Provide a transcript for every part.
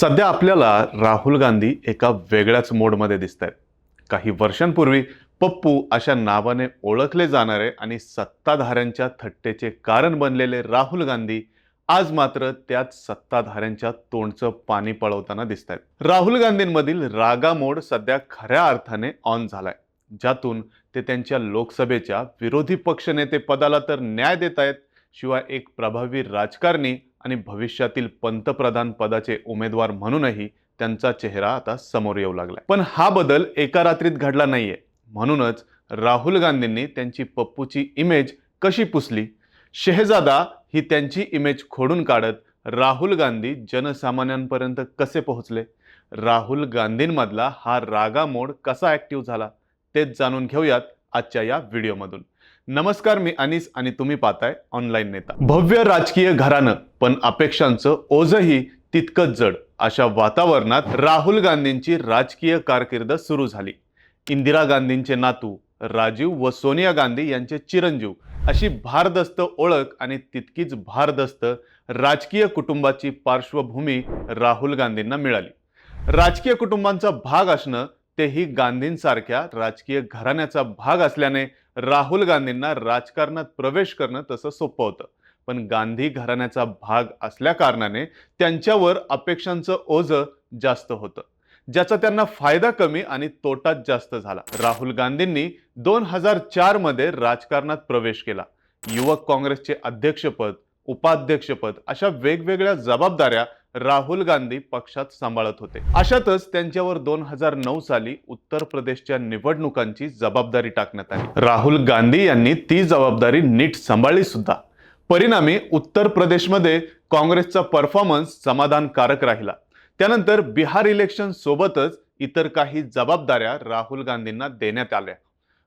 सध्या आपल्याला राहुल गांधी एका वेगळ्याच मोडमध्ये दिसत आहेत काही वर्षांपूर्वी पप्पू अशा नावाने ओळखले जाणारे आणि सत्ताधाऱ्यांच्या थट्टेचे कारण बनलेले राहुल गांधी आज मात्र त्यात सत्ताधाऱ्यांच्या तोंडचं पाणी पळवताना दिसत आहेत राहुल गांधींमधील रागा मोड सध्या खऱ्या अर्थाने ऑन झालाय. ज्यातून ते त्यांच्या लोकसभेच्या विरोधी पक्षनेते पदाला तर न्याय देत आहेत शिवाय एक प्रभावी राजकारणी आणि भविष्यातील पंतप्रधान पदाचे उमेदवार म्हणूनही त्यांचा चेहरा आता समोर येऊ लागलाय. पण हा बदल एका रात्रीत घडला नाहीये. म्हणूनच राहुल गांधींनी त्यांची पप्पूची इमेज कशी पुसली? शेहजादा ही त्यांची इमेज खोडून काढत राहुल गांधी जनसामान्यांपर्यंत कसे पोहोचले? राहुल गांधींमधला हा रागा मोड कसा ऍक्टिव्ह झाला? तेच जाणून घेऊयात आजच्या या व्हिडिओमधून नमस्कार मी अनिस आणि तुम्ही पाहताय ऑनलाईन नेता. भव्य राजकीय घराणं पण अपेक्षांचं ओझही तितकंच जड. अशा वातावरणात राहुल गांधींची राजकीय कारकीर्द सुरू झाली. इंदिरा गांधींचे नातू राजीव व सोनिया गांधी यांचे चिरंजीव अशी भारदस्त ओळख आणि तितकीच भारदस्त राजकीय कुटुंबाची पार्श्वभूमी राहुल गांधींना मिळाली. राजकीय कुटुंबांचा भाग असणं तेही गांधींसारख्या राजकीय घराण्याचा भाग असल्याने राहुल गांधींना राजकारणात प्रवेश करणं तसं सोपं होतं. पण गांधी घराण्याचा भाग असल्या कारणाने त्यांच्यावर अपेक्षांचं ओझं जास्त होतं. ज्याचा त्यांना फायदा कमी आणि तोटा जास्त झाला. राहुल गांधींनी दोन हजार चारमध्ये राजकारणात प्रवेश केला. युवक काँग्रेसचे अध्यक्षपद उपाध्यक्षपद अशा वेगवेगळ्या जबाबदाऱ्या राहुल गांधी पक्षात सांभाळत होते. अशातच त्यांच्यावर दोन हजार नऊ साली उत्तर प्रदेशच्या निवडणुकांची जबाबदारी टाकण्यात आली. राहुल गांधी यांनी ती जबाबदारी नीट सांभाळली सुद्धा. परिणामी उत्तर प्रदेशमध्ये काँग्रेसचा परफॉर्मन्स समाधानकारक राहिला. त्यानंतर बिहार इलेक्शन सोबतच इतर काही जबाबदाऱ्या राहुल गांधींना देण्यात आल्या.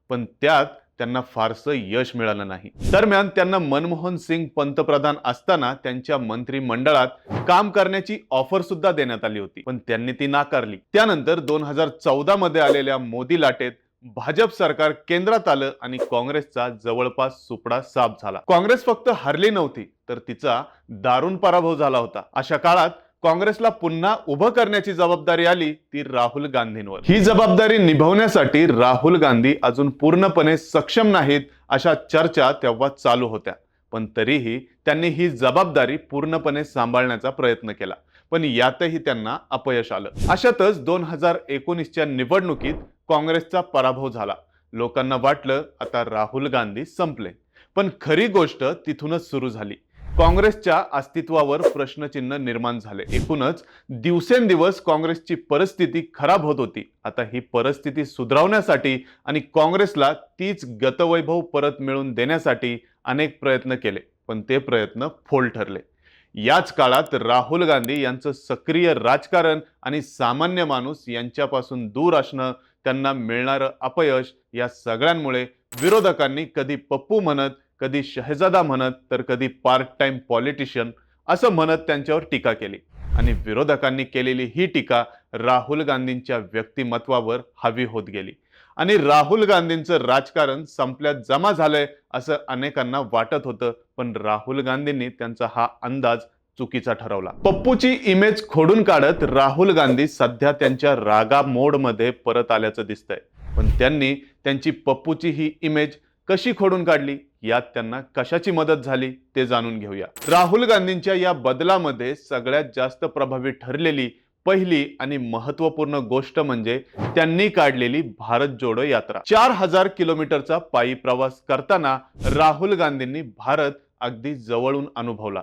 पण त्यात त्यांना फारसं यश मिळालं नाही. दरम्यान त्यांना मनमोहन सिंग पंतप्रधान असताना त्यांच्या मंत्रिमंडळात काम करण्याची ऑफर सुद्धा देण्यात आली होती. पण त्यांनी ती नाकारली. त्यानंतर दोन हजार चौदा मध्ये आलेल्या मोदी लाटेत भाजप सरकार केंद्रात आलं आणि काँग्रेसचा जवळपास सुपडा साफ झाला. काँग्रेस फक्त हरली नव्हती तर तिचा दारुण पराभव झाला होता. अशा काळात काँग्रेसला पुन्हा उभं करण्याची जबाबदारी आली ती राहुल गांधींवर. ही जबाबदारी निभवण्यासाठी राहुल गांधी अजून पूर्णपणे सक्षम नाहीत अशा चर्चा तेव्हा चालू होत्या. पण तरीही त्यांनी ही जबाबदारी पूर्णपणे सांभाळण्याचा प्रयत्न केला. पण यातही त्यांना अपयश आलं. अशातच दोन हजार एकोणीसच्या निवडणुकीत काँग्रेसचा पराभव झाला. लोकांना वाटलं आता राहुल गांधी संपले. पण खरी गोष्ट तिथूनच सुरू झाली. काँग्रेसच्या अस्तित्वावर प्रश्नचिन्ह निर्माण झाले. एकूणच दिवसेंदिवस काँग्रेसची परिस्थिती खराब होत होती. आता ही परिस्थिती सुधारवण्यासाठी आणि काँग्रेसला तीच गतवैभव परत मिळवून देण्यासाठी अनेक प्रयत्न केले पण ते प्रयत्न फोल ठरले. याच काळात राहुल गांधी यांचं सक्रिय राजकारण आणि सामान्य माणूस यांच्यापासून दूर असणं त्यांना मिळणारं अपयश या सगळ्यांमुळे विरोधकांनी कधी पप्पू म्हणत कधी शहजादा म्हणत तर कधी पार्ट टाइम पॉलिटिशियन असं म्हणत त्यांच्यावर टीका केली. आणि विरोधकांनी केलेली ही टीका राहुल गांधींच्या व्यक्तिमत्वावर हवी होत गेली. आणि राहुल गांधींचं राजकारण संपल्यात जमा झालंय असं अनेकांना वाटत होतं पण राहुल गांधींनी त्यांचा हा अंदाज चुकीचा ठरवला. पप्पूची इमेज खोडून काढत राहुल गांधी सध्या त्यांच्या रागा मोडमध्ये परत आल्याचं दिसतंय. पण त्यांनी त्यांची पप्पूची ही इमेज कशी खोडून काढली? यात त्यांना कशाची मदत झाली ते जाणून घेऊया. राहुल गांधींच्या या बदलामध्ये सगळ्यात जास्त प्रभावी ठरलेली पहिली आणि महत्त्वपूर्ण गोष्ट म्हणजे त्यांनी काढलेली भारत जोडो यात्रा. चार हजार किलोमीटरचा पायी प्रवास करताना राहुल गांधींनी भारत अगदी जवळून अनुभवला.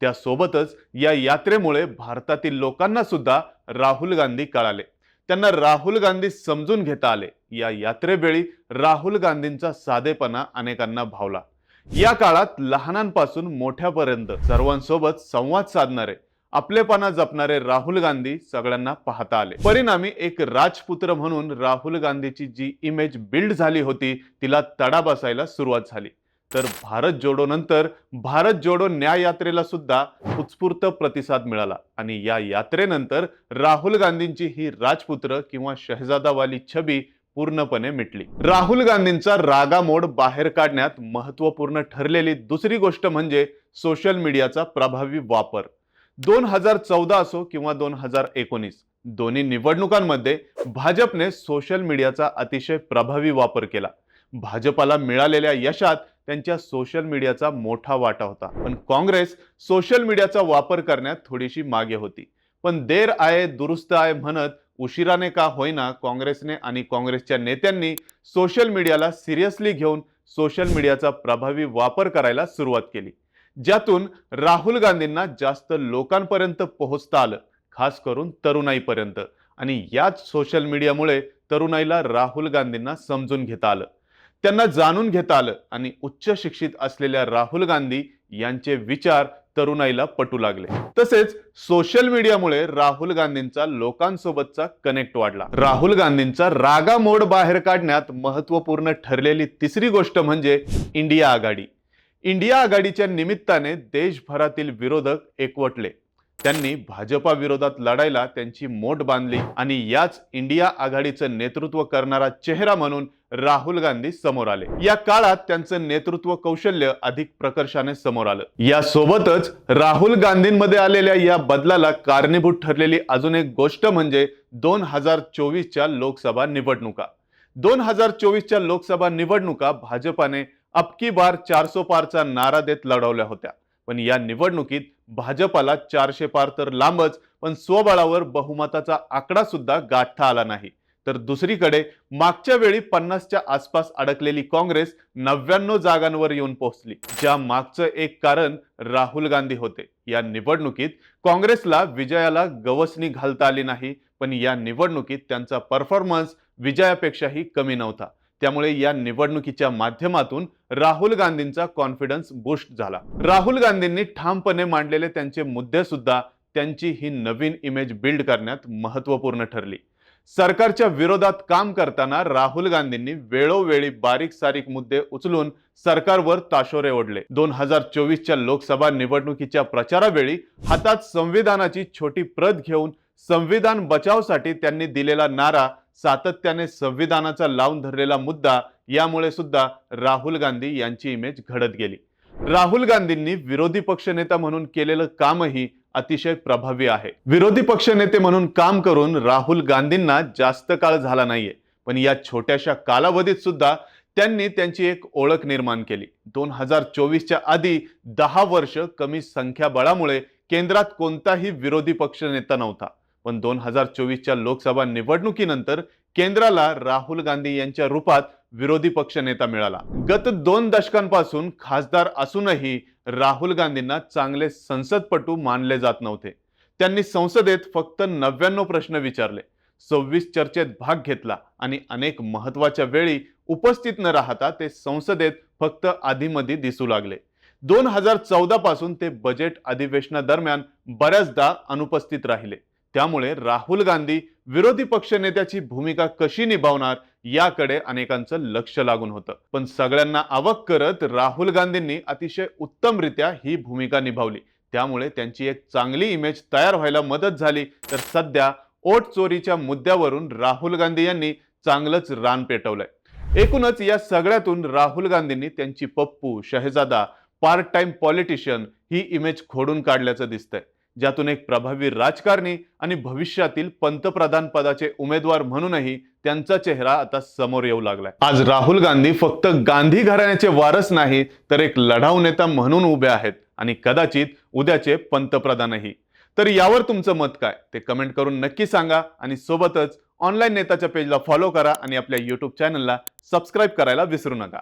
त्यासोबतच या यात्रेमुळे भारतातील लोकांना सुद्धा राहुल गांधी कळाले. त्यांना राहुल गांधी समजून घेता आले. या यात्रेवेळी राहुल गांधींचा साधेपणा अनेकांना भावला. या काळात लहानांपासून मोठ्यापर्यंत सर्वांसोबत संवाद साधणारे आपलेपणा जपणारे राहुल गांधी सगळ्यांना पाहता आले. परिणामी एक राजपुत्र म्हणून राहुल गांधीची जी इमेज बिल्ड झाली होती तिला तडा बसायला सुरुवात झाली. तर भारत जोडो नंतर भारत जोडो न्याय यात्रेला सुद्धा उत्स्फूर्त प्रतिसाद मिळाला. आणि या यात्रेनंतर राहुल गांधींची ही राजपुत्र किंवा शहजादावाली छबी पूर्णपणे मिटली. राहुल गांधींचा रागा मोड बाहेर काढण्यात महत्त्वपूर्ण ठरलेली दुसरी गोष्ट म्हणजे सोशल मीडियाचा प्रभावी वापर. दोन हजार चौदा असो किंवा दोन हजार एकोणीस दोन्ही निवडणुकांमध्ये भाजपने सोशल मीडियाचा अतिशय प्रभावी वापर केला. भाजपाला मिळालेल्या यशात त्यांच्या सोशल मीडियाचा मोठा वाटा होता. पण काँग्रेस सोशल मीडियाचा वापर करण्यात थोडीशी मागे होती. पण देर आहे दुरुस्त आहे म्हणत उशिराने का होईना काँग्रेसने आणि काँग्रेसच्या नेत्यांनी सोशल मीडियाला सिरियसली घेऊन सोशल मीडियाचा प्रभावी वापर करायला सुरुवात केली. ज्यातून राहुल गांधींना जास्त लोकांपर्यंत पोहोचता आलं खास करून तरुणाईपर्यंत. आणि याच सोशल मीडियामुळे तरुणाईला राहुल गांधींना समजून घेता आलं. त्यांना जाणून घेता आलं आणि उच्च शिक्षित असलेल्या राहुल गांधी यांचे विचार तरुणाईला पटू लागले. तसेच सोशल मीडियामुळे राहुल गांधींचा लोकांसोबतचा कनेक्ट वाढला. राहुल गांधींचा रागा मोड बाहेर काढण्यात महत्त्वपूर्ण ठरलेली तिसरी गोष्ट म्हणजे इंडिया आघाडी. इंडिया आघाडीच्या निमित्ताने देशभरातील विरोधक एकवटले. त्यांनी भाजपा विरोधात लढायला त्यांची मोठ बांधली आणि याच इंडिया आघाडीचं नेतृत्व करणारा चेहरा म्हणून राहुल गांधी समोर आले. या काळात त्यांचं नेतृत्व कौशल्य अधिक प्रकर्षाने समोर आलं. या सोबतच राहुल गांधींमध्ये आलेल्या या बदलाला कारणीभूत ठरलेली अजून एक गोष्ट म्हणजे दोन हजार चोवीसच्या लोकसभा निवडणुका. दोन हजार चोवीसच्या लोकसभा निवडणुका भाजपाने अबकी बार चारसो पारचा नारा देत लढवल्या होत्या. पण या निवडणुकीत भाजपाला चारशे पार तर लांबच पण स्वबळावर बहुमताचा आकडा सुद्धा गाठता आला नाही. तर दुसरीकडे मागच्या वेळी पन्नासच्या आसपास अडकलेली काँग्रेस नव्याण्णव जागांवर येऊन पोहोचली ज्या मागचं एक कारण राहुल गांधी होते. या निवडणुकीत काँग्रेसला विजयाला गवसणी घालता आली नाही पण या निवडणुकीत त्यांचा परफॉर्मन्स विजयापेक्षाही कमी नव्हता. त्यामुळे या निवडणुकीच्या माध्यमातून राहुल गांधींचा कॉन्फिडन्स बुस्ट झाला. राहुल गांधींनी ठामपणे मांडलेले त्यांचे मुद्दे सुद्धा त्यांची ही नवीन इमेज बिल्ड करण्यात महत्त्वपूर्ण ठरली. सरकारच्या विरोधात काम करताना राहुल गांधींनी वेळोवेळी बारीक सारीक मुद्दे उचलून सरकारवर ताशोरे ओढले. दोन हजार चोवीसच्या लोकसभा निवडणुकीच्या प्रचारावेळी हातात संविधानाची छोटी प्रत घेऊन संविधान बचावसाठी त्यांनी दिलेला नारा सातत्याने संविधानाचा लावून धरलेला मुद्दा यामुळे सुद्धा राहुल गांधी यांची इमेज घडत गेली. राहुल गांधींनी विरोधी पक्षनेता म्हणून केलेलं कामही अतिशय प्रभावी आहे. विरोधी पक्षनेते म्हणून काम करून राहुल गांधींना जास्त काळ झाला नाहीये. पण या छोट्याशा कालावधीत सुद्धा त्यांनी त्यांची एक ओळख निर्माण केली. दोन हजार चोवीसच्या आधी दहा वर्ष कमी संख्याबळामुळे केंद्रात कोणताही विरोधी पक्ष नेता नव्हता. पण दोन हजार चोवीसच्या लोकसभा निवडणुकीनंतर केंद्राला राहुल गांधी यांच्या रूपात विरोधी पक्ष नेता मिळाला. गत दोन दशकांपासून खासदार असूनही राहुल गांधींना चांगले संसदपटू मानले जात नव्हते. त्यांनी संसदेत फक्त नव्याण्णव प्रश्न विचारले. सव्वीस चर्चेत भाग घेतला आणि अनेक महत्त्वाच्या वेळी उपस्थित न राहता ते संसदेत फक्त आधीमधी दिसू लागले. दोन हजार चौदा पासून ते बजेट अधिवेशनादरम्यान बऱ्याचदा अनुपस्थित राहिले. त्यामुळे राहुल गांधी विरोधी पक्षनेत्याची भूमिका कशी निभावणार याकडे अनेकांचं लक्ष लागून होतं. पण सगळ्यांना आवक करत राहुल गांधींनी अतिशय उत्तमरित्या ही भूमिका निभावली. त्यामुळे त्यांची एक चांगली इमेज तयार व्हायला मदत झाली. तर सध्या ओट चोरीच्या मुद्द्यावरून राहुल गांधी यांनी चांगलंच रान पेटवलंय. एकूणच या सगळ्यातून राहुल गांधींनी त्यांची पप्पू शहजादा पार्ट टाइम पॉलिटिशियन ही इमेज खोडून काढल्याचं दिसतंय. ज्यातून एक प्रभावी राजकारणी आणि भविष्यातील पंतप्रधान पदाचे उमेदवार म्हणूनही त्यांचा चेहरा आता समोर येऊ लागलाय. आज राहुल गांधी फक्त गांधी घराण्याचे वारस नाही तर एक लढाऊ नेता म्हणून उभे आहेत आणि कदाचित उद्याचे पंतप्रधानही. तर यावर तुमचं मत काय? ते कमेंट करून नक्की सांगा आणि सोबतच ऑनलाईन नेताच्या पेजला फॉलो करा आणि आपल्या यूट्यूब चॅनलला सबस्क्राईब करायला विसरू नका.